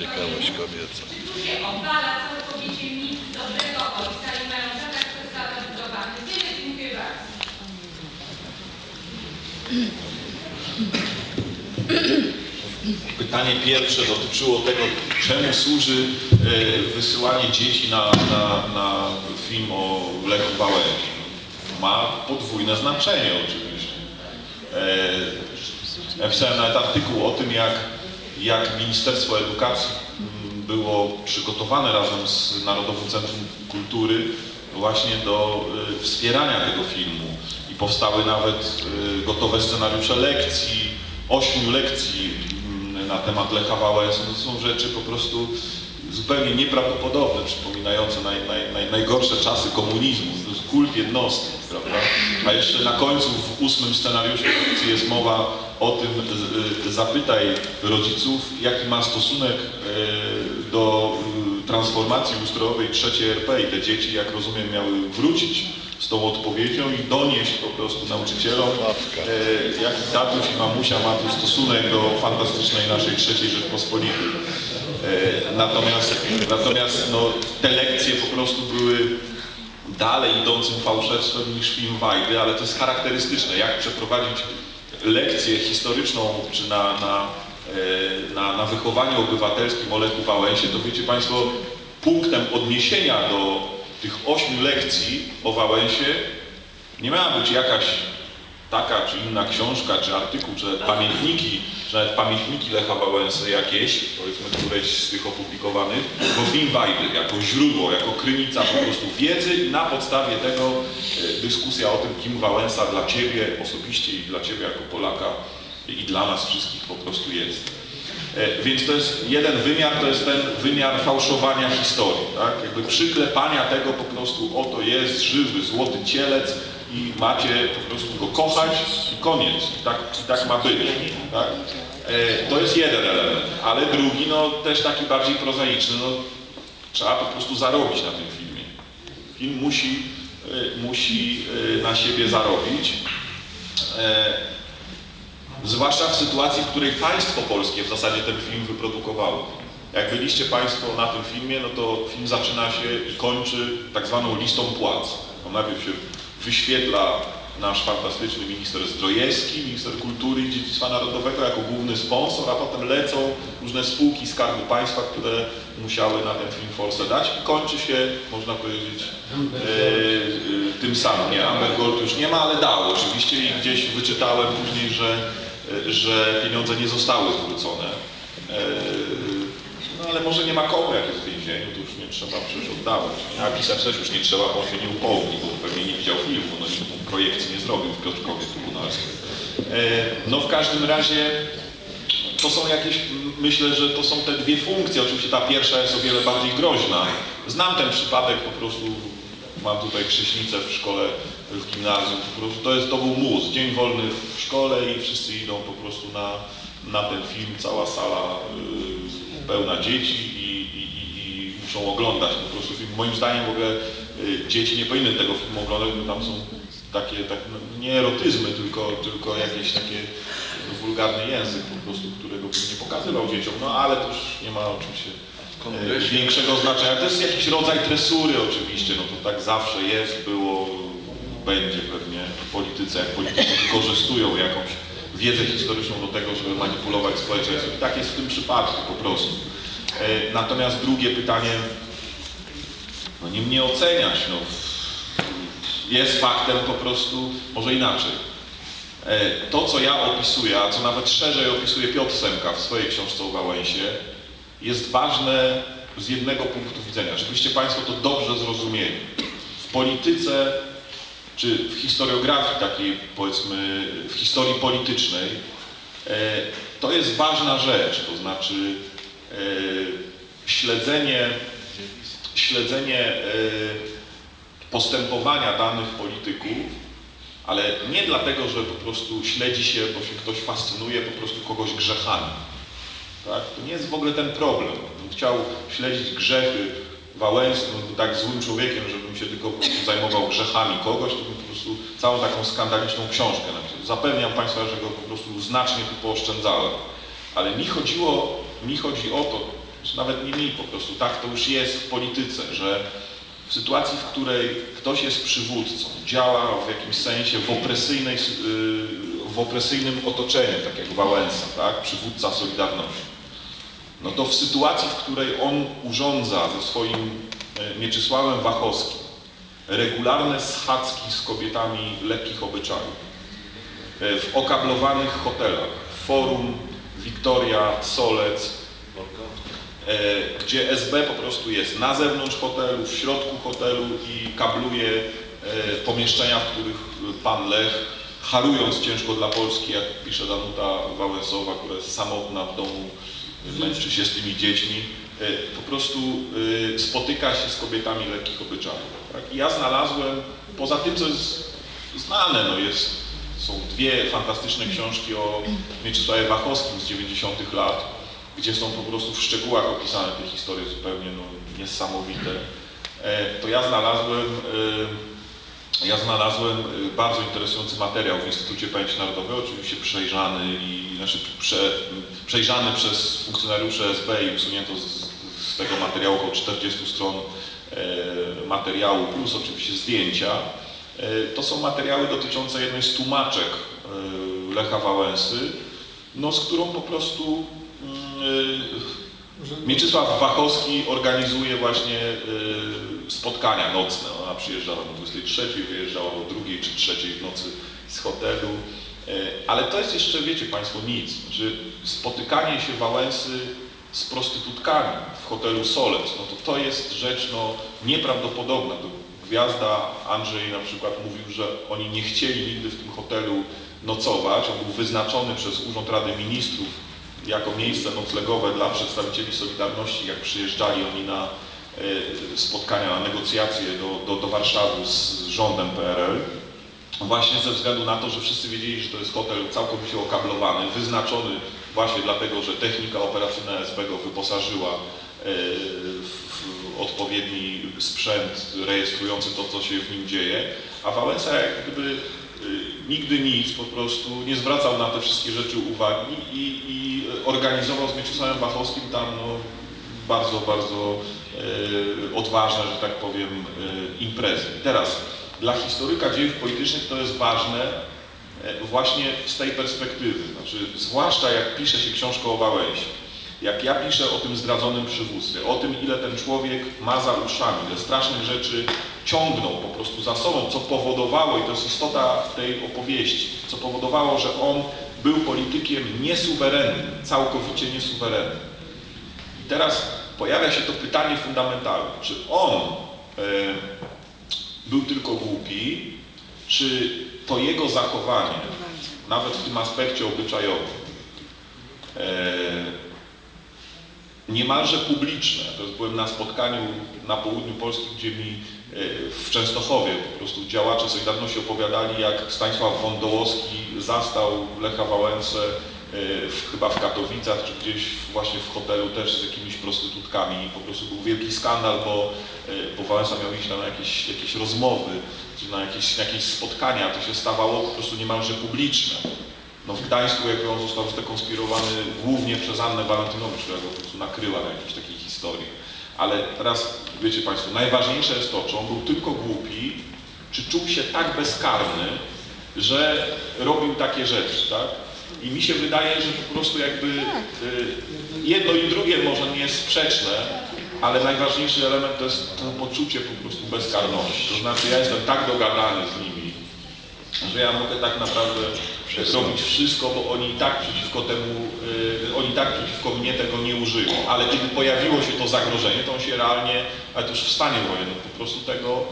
Ciekawość kobieca. Obala dobrego ojca i mają dziękuję bardzo. Pytanie pierwsze dotyczyło tego, czemu służy e, wysyłanie dzieci na, na, na film o Lechu Wałęsie. Ma podwójne znaczenie oczywiście. E, Ja pisałem nawet artykuł o tym, jak, jak Ministerstwo Edukacji mm, było przygotowane razem z Narodowym Centrum Kultury właśnie do e, wspierania tego filmu. I powstały nawet e, gotowe scenariusze lekcji, ośmiu lekcji mm, na temat Lecha Wałęsy. No To są rzeczy po prostu zupełnie nieprawdopodobne, przypominające naj, naj, naj, najgorsze czasy komunizmu. Kult jednostki, prawda? A jeszcze na końcu w ósmym scenariuszu jest mowa o tym, y, zapytaj rodziców, jaki ma stosunek y, do y, transformacji ustrojowej trzeciej RP i te dzieci, jak rozumiem, miały wrócić z tą odpowiedzią i donieść po prostu nauczycielom, e, jaki tatuś i mamusia ma tu stosunek do fantastycznej naszej trzeciej Rzeczpospolitej. E, Natomiast, natomiast no, te lekcje po prostu były dalej idącym fałszerstwem niż film Wajdy, ale to jest charakterystyczne, jak przeprowadzić lekcję historyczną czy na, na, e, na, na wychowaniu obywatelskim o Lechu Wałęsie, to wiecie Państwo, punktem odniesienia do tych ośmiu lekcji o Wałęsie nie miała być jakaś taka czy inna książka, czy artykuł, czy nawet pamiętniki, czy nawet pamiętniki Lecha Wałęsy jakieś, powiedzmy któreś z tych opublikowanych, bo film Wajdy jako źródło, jako krynica po prostu wiedzy i na podstawie tego e, dyskusja o tym, kim Wałęsa dla Ciebie osobiście i dla Ciebie jako Polaka i dla nas wszystkich po prostu jest. E, Więc to jest jeden wymiar, to jest ten wymiar fałszowania historii, tak? Jakby przyklepania tego po prostu, oto jest żywy, złoty cielec i macie po prostu go kochać i koniec. I tak, i tak ma być, tak? E, To jest jeden element, ale drugi, no też taki bardziej prozaiczny, no trzeba po prostu zarobić na tym filmie. Film musi, e, musi e, na siebie zarobić. E, Zwłaszcza w sytuacji, w której państwo polskie w zasadzie ten film wyprodukowało. Jak byliście Państwo na tym filmie, no to film zaczyna się i kończy tak zwaną listą płac. On najpierw się wyświetla nasz fantastyczny minister Zdrojewski, minister kultury i dziedzictwa narodowego jako główny sponsor, a potem lecą różne spółki Skarbu Państwa, które musiały na ten film forsę dać i kończy się, można powiedzieć, e, e, tym samym. Nie, Amber Gold już nie ma, ale dało oczywiście i gdzieś wyczytałem później, że, e, że pieniądze nie zostały zwrócone. E, no ale może nie ma komu, jak jest w więzieniu, to już nie trzeba przecież oddawać. A pisać też już nie trzeba, bo on się nie upomni, bo pewnie nie widział filmu, no nikt mu projekcji nie zrobił w Piotrkowie Trybunalskim. E, No w każdym razie to są jakieś, myślę, że to są te dwie funkcje. Oczywiście ta pierwsza jest o wiele bardziej groźna. Znam ten przypadek po prostu, mam tutaj krzyśnicę w szkole, w gimnazjum, po prostu to, jest, to był mus, dzień wolny w szkole i wszyscy idą po prostu na, na ten film, cała sala y, pełna dzieci i, i, i, muszą oglądać po prostu film. Moim zdaniem w ogóle y, dzieci nie powinny tego filmu oglądać, bo tam są takie, tak, no, nie erotyzmy, tylko, tylko jakieś takie no, wulgarny język po prostu, którego bym nie pokazywał dzieciom, no ale to już nie ma oczywiście e, większego znaczenia. To jest jakiś rodzaj tresury oczywiście, no to tak zawsze jest, było, będzie pewnie w polityce, jak politycy wykorzystują jakąś wiedzę historyczną do tego, żeby manipulować społeczeństwem. I tak jest w tym przypadku po prostu. E, Natomiast drugie pytanie, no nie oceniać, no jest faktem po prostu, może inaczej. E, To, co ja opisuję, a co nawet szerzej opisuje Piotr Semka w swojej książce o Wałęsie, jest ważne z jednego punktu widzenia, żebyście Państwo to dobrze zrozumieli. W polityce, czy w historiografii takiej, powiedzmy, w historii politycznej, e, to jest ważna rzecz, to znaczy e, śledzenie, śledzenie e, postępowania danych polityków, ale nie dlatego, że po prostu śledzi się, bo się ktoś fascynuje po prostu kogoś grzechami. Tak? To nie jest w ogóle ten problem. Chciał śledzić grzechy Wałęsy, był tak złym człowiekiem, żebym się tylko zajmował grzechami kogoś, to bym po prostu całą taką skandaliczną książkę napisał. Zapewniam Państwa, że go po prostu znacznie tu pooszczędzałem. Ale mi chodziło, mi chodzi o to, czy nawet nie mi po prostu, tak to już jest w polityce, że w sytuacji, w której ktoś jest przywódcą, działa w jakimś sensie w, opresyjnej, sy- yy, w opresyjnym otoczeniu, tak jak Wałęsa, tak? przywódca Solidarności, no to w sytuacji, w której on urządza ze swoim e, Mieczysławem Wachowskim regularne schadzki z kobietami lekkich obyczajów, e, w okablowanych hotelach, Forum, Wiktoria, Solec, e, gdzie SB po prostu jest na zewnątrz hotelu, w środku hotelu i kabluje pomieszczenia, w których pan Lech, harując ciężko dla Polski, jak pisze Danuta Wałęsowa, która jest samotna w domu, męczy się z tymi dziećmi, e, po prostu e, spotyka się z kobietami lekkich obyczajów. Tak? I ja znalazłem, poza tym, co jest znane, no jest, są dwie fantastyczne książki o Mieczysławie Wachowskim z 90 lat, gdzie są po prostu w szczegółach opisane te historie zupełnie no, niesamowite. E, To ja znalazłem, ja znalazłem e, bardzo interesujący materiał w Instytucie Pamięci Narodowej, oczywiście przejrzany i znaczy prze, przejrzany przez funkcjonariuszy SB i usunięto z, z tego materiału około 40 stron e, materiału, plus oczywiście zdjęcia. E, To są materiały dotyczące jednej z tłumaczek e, Lecha Wałęsy, no, z którą po prostu mm, e, Mieczysław Wachowski organizuje właśnie e, spotkania nocne. Ona przyjeżdża o 23, wyjeżdża o 2 czy 3 w nocy z hotelu. E, Ale to jest jeszcze, wiecie Państwo, nic. Znaczy, spotykanie się Wałęsy z prostytutkami w hotelu Solec, no to to jest rzecz no, nieprawdopodobna. To Gwiazda Andrzej na przykład mówił, że oni nie chcieli nigdy w tym hotelu nocować. On był wyznaczony przez Urząd Rady Ministrów jako miejsce noclegowe dla przedstawicieli Solidarności, jak przyjeżdżali oni na spotkania, na negocjacje do, do, do Warszawy z rządem PRL. Właśnie ze względu na to, że wszyscy wiedzieli, że to jest hotel całkowicie okablowany, wyznaczony właśnie dlatego, że technika operacyjna SB go wyposażyła e, w odpowiedni sprzęt rejestrujący to, co się w nim dzieje, a Wałęsa jak gdyby y, nigdy nic, po prostu nie zwracał na te wszystkie rzeczy uwagi i, i organizował z Mieczysławem Wachowskim tam no, bardzo, bardzo e, odważne, że tak powiem, e, imprezy. Teraz dla historyka dziejów politycznych to jest ważne e, właśnie z tej perspektywy, znaczy zwłaszcza jak pisze się książkę o Wałęsie. Jak ja piszę o tym zdradzonym przywództwie, o tym, ile ten człowiek ma za uszami, ile strasznych rzeczy ciągnął po prostu za sobą, co powodowało, i to jest istota tej opowieści, co powodowało, że on był politykiem niesuwerennym, całkowicie niesuwerennym. I teraz pojawia się to pytanie fundamentalne, czy on e, był tylko głupi, czy to jego zachowanie, nawet w tym aspekcie obyczajowym, e, niemalże publiczne. To byłem na spotkaniu na południu Polski, gdzie mi e, w Częstochowie po prostu działacze Solidarności opowiadali, jak Stanisław Wądołowski zastał Lecha Wałęsę w, chyba w Katowicach, czy gdzieś właśnie w hotelu też z jakimiś prostytutkami. I po prostu był wielki skandal, bo, e, bo Wałęsa miał iść na jakieś, jakieś rozmowy, czy na jakieś, jakieś spotkania. To się stawało po prostu niemalże publiczne. No w Gdańsku jakby on został zdekonspirowany głównie przez Annę Walentynowicz, która go po prostu nakryła na jakiejś takiej historii. Ale teraz, wiecie Państwo, najważniejsze jest to, czy on był tylko głupi, czy czuł się tak bezkarny, że robił takie rzeczy, tak? I mi się wydaje, że po prostu jakby y, jedno i drugie może nie jest sprzeczne, ale najważniejszy element to jest to poczucie po prostu bezkarności. To znaczy ja jestem tak dogadany z nimi, że ja mogę tak naprawdę robić wszystko, bo oni i tak przeciwko temu, y, oni tak przeciwko mnie tego nie użyją. Ale kiedy pojawiło się to zagrożenie, to on się realnie, ale to już w stanie wojennym, po prostu tego,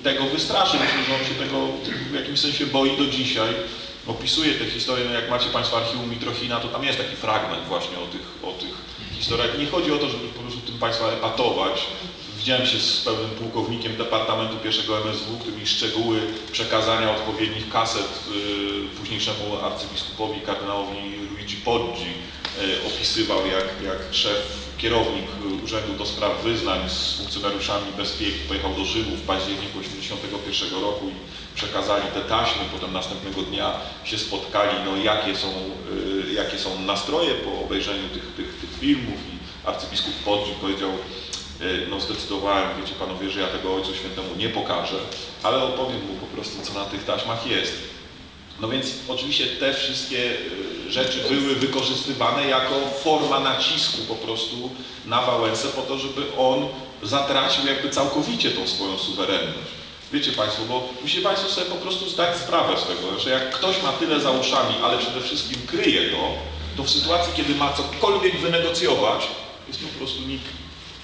y, tego wystraszył. Myślę, że on się tego w jakimś sensie boi do dzisiaj. Opisuje te historie, no jak macie Państwo archiwum Mitrochina, to tam jest taki fragment właśnie o tych, o tych historiach. Nie chodzi o to, żeby po prostu tym Państwa epatować, Widziałem się z pewnym pułkownikiem Departamentu pierwszego MSW, który mi szczegóły przekazania odpowiednich kaset y, późniejszemu arcybiskupowi kardynałowi Luigi Poggi y, opisywał, jak, jak szef, kierownik Urzędu do Spraw Wyznań z funkcjonariuszami bezpieki pojechał do Rzymu w październiku 1981 roku i przekazali te taśmy, potem następnego dnia się spotkali, no jakie są, y, jakie są nastroje po obejrzeniu tych, tych, tych filmów? I arcybiskup Podzik powiedział, y, no zdecydowałem, wiecie panowie, że ja tego Ojcu Świętemu nie pokażę, ale opowiem mu po prostu, co na tych taśmach jest. No więc oczywiście te wszystkie y, rzeczy były wykorzystywane jako forma nacisku po prostu na Wałęsę po to, żeby on zatracił jakby całkowicie tą swoją suwerenność. Wiecie Państwo, bo musicie Państwo sobie po prostu zdać sprawę z tego, że jak ktoś ma tyle za uszami, ale przede wszystkim kryje to, to w sytuacji, kiedy ma cokolwiek wynegocjować, jest po prostu nikt.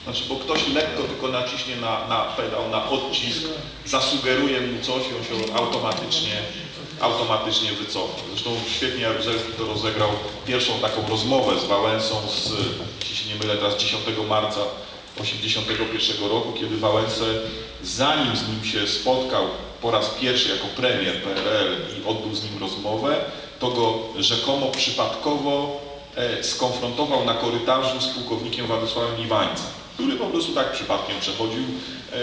Znaczy, bo ktoś lekko tylko naciśnie na, na pedał, na odcisk, zasugeruje mu coś i on się automatycznie, automatycznie wycofa. Zresztą świetnie Jaruzelski to rozegrał pierwszą taką rozmowę z Wałęsą z, jeśli się nie mylę, teraz 10 marca 1981 roku, kiedy Wałęsę, zanim z nim się spotkał po raz pierwszy jako premier PRL i odbył z nim rozmowę, to go rzekomo przypadkowo e, skonfrontował na korytarzu z pułkownikiem Władysławem Iwańcem, który po prostu tak przypadkiem przechodził e,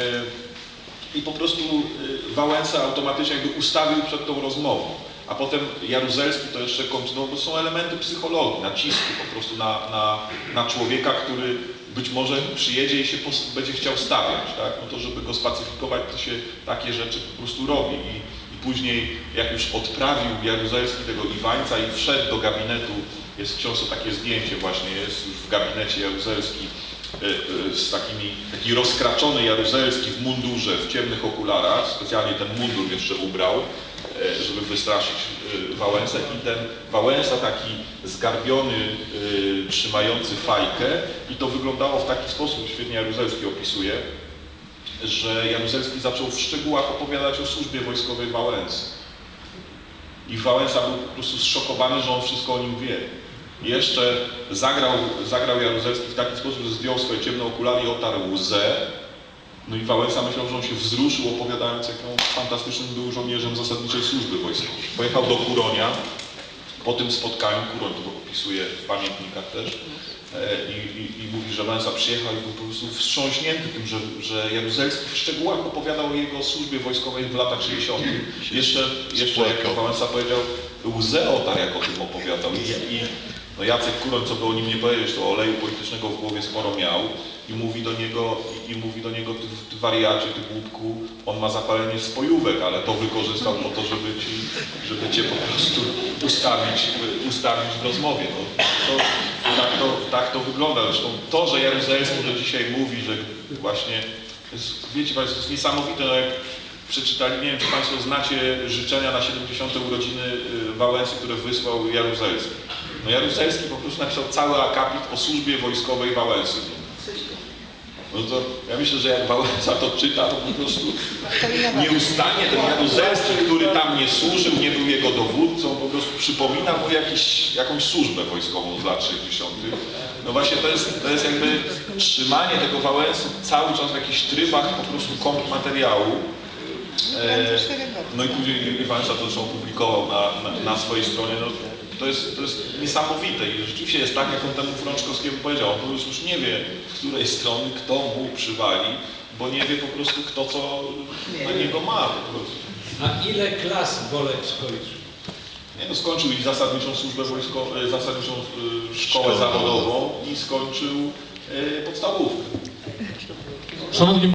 i po prostu e, Wałęsa automatycznie jakby ustawił przed tą rozmową. A potem Jaruzelski to jeszcze kontynuował, bo są elementy psychologii, nacisku po prostu na, na, na człowieka, który być może przyjedzie i się będzie chciał stawiać, tak? No to żeby go spacyfikować, to się takie rzeczy po prostu robi. I, i później jak już odprawił Jaruzelski tego Iwańca i wszedł do gabinetu, jest w takie zdjęcie właśnie, jest już w gabinecie Jaruzelski y, y, z takimi, taki rozkraczony Jaruzelski w mundurze, w ciemnych okularach, specjalnie ten mundur jeszcze ubrał, y, żeby wystraszyć Wałęsę i ten Wałęsa taki zgarbiony, trzymający fajkę i to wyglądało w taki sposób, świetnie Jaruzelski opisuje, że Jaruzelski zaczął w szczegółach opowiadać o służbie wojskowej Wałęsy. I Wałęsa był po prostu zszokowany, że on wszystko o nim wie. Jeszcze zagrał, zagrał Jaruzelski w taki sposób, że zdjął swoje ciemne okulary i otarł łzę. No i Wałęsa myślał, że on się wzruszył, opowiadając, jaką fantastycznym był żołnierzem zasadniczej służby wojskowej. Pojechał do Kuronia. Po tym spotkaniu, Kuroń to opisuje w pamiętnikach też, e, i, i, i mówi, że Wałęsa przyjechał i był po prostu wstrząśnięty tym, że, że Jaruzelski w szczegółach opowiadał o jego służbie wojskowej w latach 60. Jeszcze, jeszcze jak Wałęsa powiedział, łzę otarł, jak o tym opowiadał. I, i no Jacek Kuroń, co by o nim nie powiedzieć, to oleju politycznego w głowie sporo miał i mówi do niego, i, i mówi do niego, ty, ty wariacie, ty głupku, on ma zapalenie spojówek, ale to wykorzystał po to, żeby, ci, żeby cię po prostu ustawić, ustawić w rozmowie. No, to, tak, to, tak to wygląda. Zresztą to, że Jaruzelski do dzisiaj mówi, że właśnie, wiecie Państwo, jest niesamowite, no jak przeczytali, nie wiem czy Państwo znacie życzenia na 70. urodziny y, Wałęsy, które wysłał Jaruzelski. No Jaruzelski po prostu napisał cały akapit o służbie wojskowej Wałęsy. No to ja myślę, że jak Wałęsa to czyta, to po prostu nieustannie ten Jaruzelski, który tam nie służył, nie był jego dowódcą, po prostu przypomina mu jakiś, jakąś służbę wojskową z lat 60. No właśnie to jest, to jest jakby trzymanie tego Wałęsy cały czas w jakichś trybach po prostu kontrmateriału. E, no i później Iwańcza to zresztą opublikował na, na, na swojej stronie. No, to, jest, to jest niesamowite i rzeczywiście jest tak, jak on temu Frączkowskiemu powiedział. On po prostu już nie wie, z której strony kto mu przywali, bo nie wie po prostu kto co na niego ma. A ile klas Bolek skończył? Nie, no, skończył i zasadniczą służbę wojskową, zasadniczą y, szkołę zawodową i skończył y, podstawówkę. Szanowni